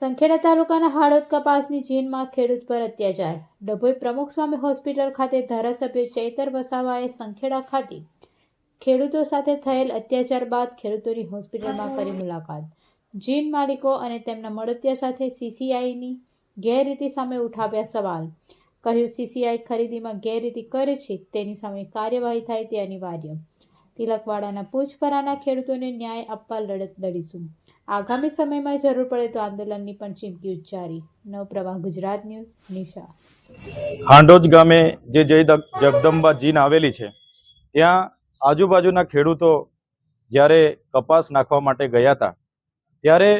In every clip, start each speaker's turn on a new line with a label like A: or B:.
A: સંખેડા તાલુકાના હાડોદ કપાસની જીનમાં ખેડૂત પર અત્યાચાર. ડભોઈ પ્રમુખ સ્વામી હોસ્પિટલ ખાતે ધારાસભ્ય ચૈતર વસાવાએ સંખેડા ખાતે ખેડૂતો સાથે થયેલ અત્યાચાર બાદ ખેડૂતોની હોસ્પિટલમાં કરી મુલાકાત. જીન માલિકો અને તેમના મળતિયા સાથે સીસીઆઈની ગેરરીતિ સામે ઉઠાવ્યા સવાલ. કહ્યું, સીસીઆઈ ખરીદીમાં ગેરરીતિ કરે છે, તેની સામે કાર્યવાહી થાય તે અનિવાર્ય. તિલકવાડાના પૂછપરાના ખેડૂતોને ન્યાય આપવા લડત લડીશું. આગામી સમયમાં જરૂર પડે તો આંદોલનની પણ ચીમકી ઉચ્ચારી. નવપ્રવાહ ગુજરાત ન્યૂઝ, નિશા.
B: હાંડોજ ગામે જે જય જગદંબા જીન આવેલી છે, ત્યાં આજુબાજુના ખેડૂતો જ્યારે કપાસ નાખવા માટે ગયા હતા, ત્યારે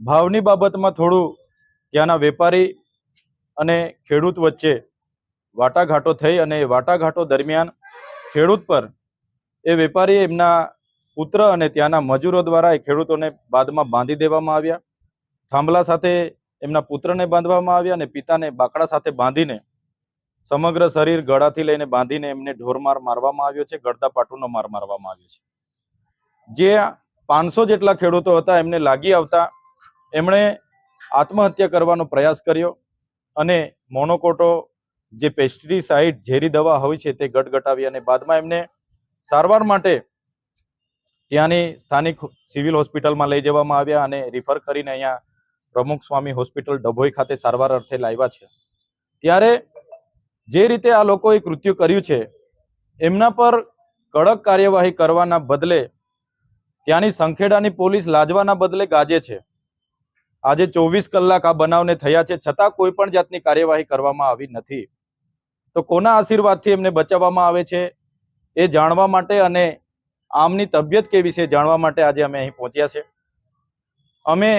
B: ભાવની બાબતમાં થોડું ત્યાંના વેપારી અને ખેડૂત વચ્ચે વાટાઘાટો થઈ અને વાટાઘાટો દરમિયાન ખેડૂત પર એ વેપારી એમના પુત્ર અને ત્યાંના મજૂરો દ્વારા એ ખેડૂતોને બાદમાં બાંધી દેવામાં આવ્યા. થાંભલા સાથે એમના પુત્રને બાંધવામાં આવ્યા અને પિતાને બાકડા સાથે બાંધીને સમગ્ર શરીર ગળાથી લઈને બાંધીને એમને ઢોરમાર મારવામાં આવ્યો છે, ગળતા પાટુનો માર મારવામાં આવ્યો છે. જે પાંચસો જેટલા ખેડૂતો હતા એમને લાગી આવતા એમણે આત્મહત્યા કરવાનો પ્રયાસ કર્યો અને મોનોકોટો જે પેસ્ટિસાઇડ ઝેરી દવા હોય છે તે ગટગટાવી અને બાદમાં એમને સારવાર માટે ત્યાંની સ્થાનિક સિવિલ હોસ્પિટલમાં લઈ જવામાં આવ્યા અને રિફર કરીને અહીંયા પ્રમુખ સ્વામી હોસ્પિટલ ડભોઈ ખાતે સારવાર અર્થે લાવ્યા છે. ત્યારે જે રીતે આ લોકોએ કૃત્યુ કર્યું છે, એમના પર કડક કાર્યવાહી કરવાના બદલે ત્યાંની સંખેડાની પોલીસ લાજવાના બદલે ગાજે છે. આજે ચોવીસ કલાક આ બનાવને થયા છે, છતાં કોઈ પણ જાતની કાર્યવાહી કરવામાં આવી નથી. તો કોના આશીર્વાદથી એમને બચાવવામાં આવે છે? એ જાણવા માટે અને આમની તબિયત કેવી છે જાણવા માટે આજે અમે અહીં પહોંચ્યા છે અમે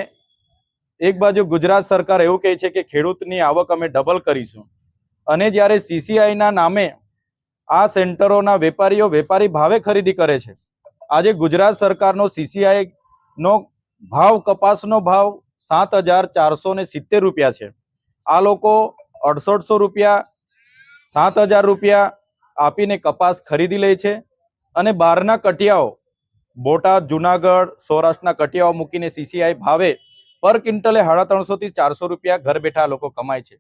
B: એક બાજુ ગુજરાત સરકાર એવું કહે છે કે ખેડૂતની આવક અમે ડબલ કરીશું. અને જ્યારે સીસીઆઈના નામે આ સેન્ટરોના વેપારીઓ વેપારી ભાવે ખરીદી કરે છે. આજે ગુજરાત સરકારનો સીસીઆઈનો ભાવ, કપાસનો ભાવ સાત હજાર ચારસો ને સિત્તેર રૂપિયા છે. આ લોકો અડસઠસો રૂપિયા, સાત હજાર રૂપિયા આપીને કપાસ ખરીદી લે છે અને બહારના કટિયાઓ બોટાદ, જુનાગઢ, સૌરાષ્ટ્રના કટિયાઓ મૂકીને સીસીઆઈ ભાવે, પર ક્વિન્ટલે સાડા ત્રણસોથી ચારસો રૂપિયા ઘર બેઠા લોકો કમાય છે.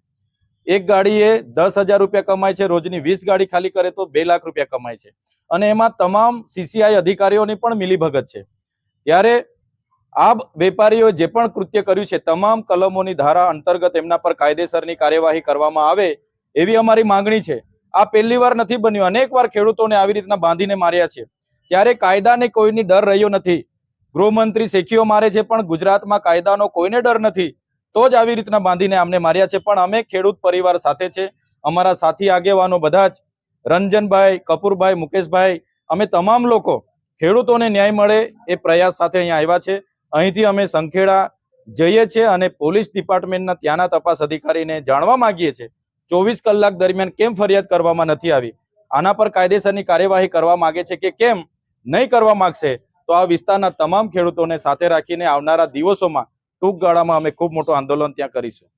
B: એક ગાડીએ દસ હજાર રૂપિયા કમાય છે, રોજની વીસ ગાડી ખાલી કરે તો બે લાખ રૂપિયા કમાય છે. અને એમાં તમામ સીસીઆઈ અધિકારીઓની પણ મિલીભગત છે. ત્યારે આ વેપારીઓ જે પણ કૃત્ય કર્યું છે, તમામ કલમોની ધારા અંતર્ગત એમના પર કાયદેસરની કાર્યવાહી કરવામાં આવે એવી અમારી માંગણી છે. આ પહેલી વાર નથી બન્યું. અનેક વાર ખેડૂતોને આવી રીતના બાંધીને માર્યા છે. ત્યારે કાયદાને કોઈની ડર રહ્યો નથી. ગૃહમંત્રી શેખીઓ મારે છે, પણ ગુજરાતમાં કાયદાનો કોઈને ડર નથી. તો જ આવી રીતના બાંધીને અમને માર્યા છે. પણ અમે ખેડૂત પરિવાર સાથે છે. અમારા સાથી આગેવાનો બધા જ. રંજનભાઈ, કપૂરભાઈ, મુકેશભાઈ, અમે તમામ લોકો ખેડૂતોને ન્યાય મળે એ પ્રયાસ સાથે અહીંયા આવ્યા છે. અહીંથી અમે સંખેડા જઈએ છીએ અને પોલીસ ડિપાર્ટમેન્ટના ત્યાંના તપાસ અધિકારીને જાણવા માંગીએ છીએ. ચોવીસ કલાક દરમિયાન કેમ ફરિયાદ કરવામાં નથી આવી? આના પર કાયદેસરની કાર્યવાહી કરવા માંગે છે કે કેમ નહીં કરવા માંગશે? તો આ વિસ્તારના તમામ ખેડૂતોને સાથે રાખીને આવનારા દિવસોમાં ટૂંક ગાળામાં અમે ખૂબ મોટું આંદોલન ત્યાં કરીશું.